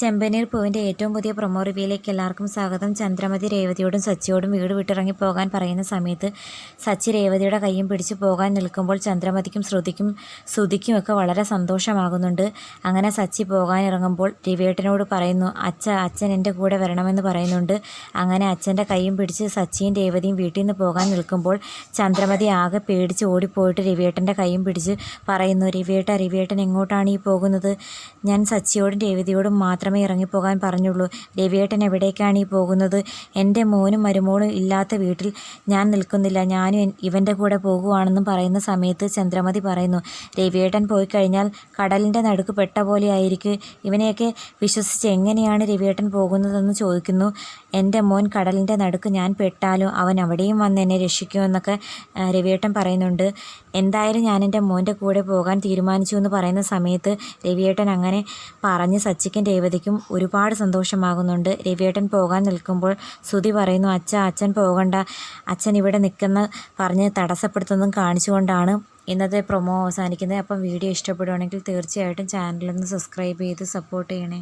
ചെമ്പനീർ പൂവിന്റെ ഏറ്റവും പുതിയ പ്രൊമോ റിവ്യൂയിലേക്ക് എല്ലാവർക്കും സ്വാഗതം. ചന്ദ്രമതി രേവതിയോടും സച്ചിയോടും വീട് വിട്ടിറങ്ങി പോകാൻ പറയുന്ന സമയത്ത് സച്ചി രേവതിയുടെ കൈയും പിടിച്ച് പോകാൻ നിൽക്കുമ്പോൾ ചന്ദ്രമതിക്കും ശ്രുതിക്കും ശ്രുതിക്കും ഒക്കെ വളരെ സന്തോഷമാകുന്നുണ്ട്. അങ്ങനെ സച്ചി പോകാൻ ഇറങ്ങുമ്പോൾ രവിയേട്ടനോട് പറയുന്നു അച്ഛ അച്ഛൻ എന്റെ കൂടെ വരണമെന്ന് പറയുന്നുണ്ട്. അങ്ങനെ അച്ഛന്റെ കൈയും പിടിച്ച് സച്ചിയും രേവതിയും വീട്ടിൽ നിന്ന് പോകാൻ നിൽക്കുമ്പോൾ ചന്ദ്രമതി ആകെ പേടിച്ച് ഓടിപ്പോയിട്ട് രവിയേട്ടന്റെ കൈയും പിടിച്ച് പറയുന്നു രവിയേട്ട രവിയേട്ടൻ എങ്ങോട്ടാണ് ഈ പോകുന്നത്? ഞാൻ സച്ചിയോടും രേവതിയോടും മാത്രമേ ഇറങ്ങിപ്പോകാൻ പറഞ്ഞുള്ളൂ. രവിയേട്ടൻ എവിടേക്കാണ് ഈ പോകുന്നത്? എന്റെ മോനും മരുമോളും ഇല്ലാത്ത വീട്ടിൽ ഞാൻ നിൽക്കുന്നില്ല. ഞാനും ഇവന്റെ കൂടെ പോകുവാണെന്നും പറയുന്ന സമയത്ത് ചന്ദ്രമതി പറയുന്നു രവിയേട്ടൻ പോയി കഴിഞ്ഞാൽ കടലിന്റെ നടുക്ക് പെട്ട പോലെ ആയിരിക്കും. ഇവനെയൊക്കെ വിശ്വസിച്ച് എങ്ങനെയാണ് രവിയേട്ടൻ പോകുന്നതെന്ന് ചോദിക്കുന്നു. എന്റെ മോൻ കടലിന്റെ നടുക്ക് ഞാൻ പെട്ടാലും? അവൻ അവിടെയും വന്ന് എന്നെ രക്ഷിക്കുമെന്നൊക്കെ രവിയേട്ടൻ പറയുന്നുണ്ട്. എന്തായാലും ഞാൻ എന്റെ മോന്റെ കൂടെ പോകാൻ തീരുമാനിച്ചു എന്ന് പറയുന്ന സമയത്ത് രവിയേട്ടൻ അങ്ങനെ പറഞ്ഞ് സച്ചിക്കും രേവതിക്കും ഒരുപാട് സന്തോഷമാകുന്നുണ്ട്. രവിയേട്ടൻ പോകാൻ നിൽക്കുമ്പോൾ ശ്രുതി പറയുന്നു അച്ഛ അച്ഛൻ പോകണ്ട. അച്ഛൻ ഇവിടെ നിൽക്കുന്ന പറഞ്ഞ് തടസ്സപ്പെടുത്തുന്നതും കാണിച്ചുകൊണ്ടാണ് ഇന്നത്തെ പ്രൊമോ അവസാനിക്കുന്നത്. അപ്പം വീഡിയോ ഇഷ്ടപ്പെടുവാണെങ്കിൽ തീർച്ചയായിട്ടും ചാനലൊന്ന് സബ്സ്ക്രൈബ് ചെയ്ത് സപ്പോർട്ട് ചെയ്യണേ.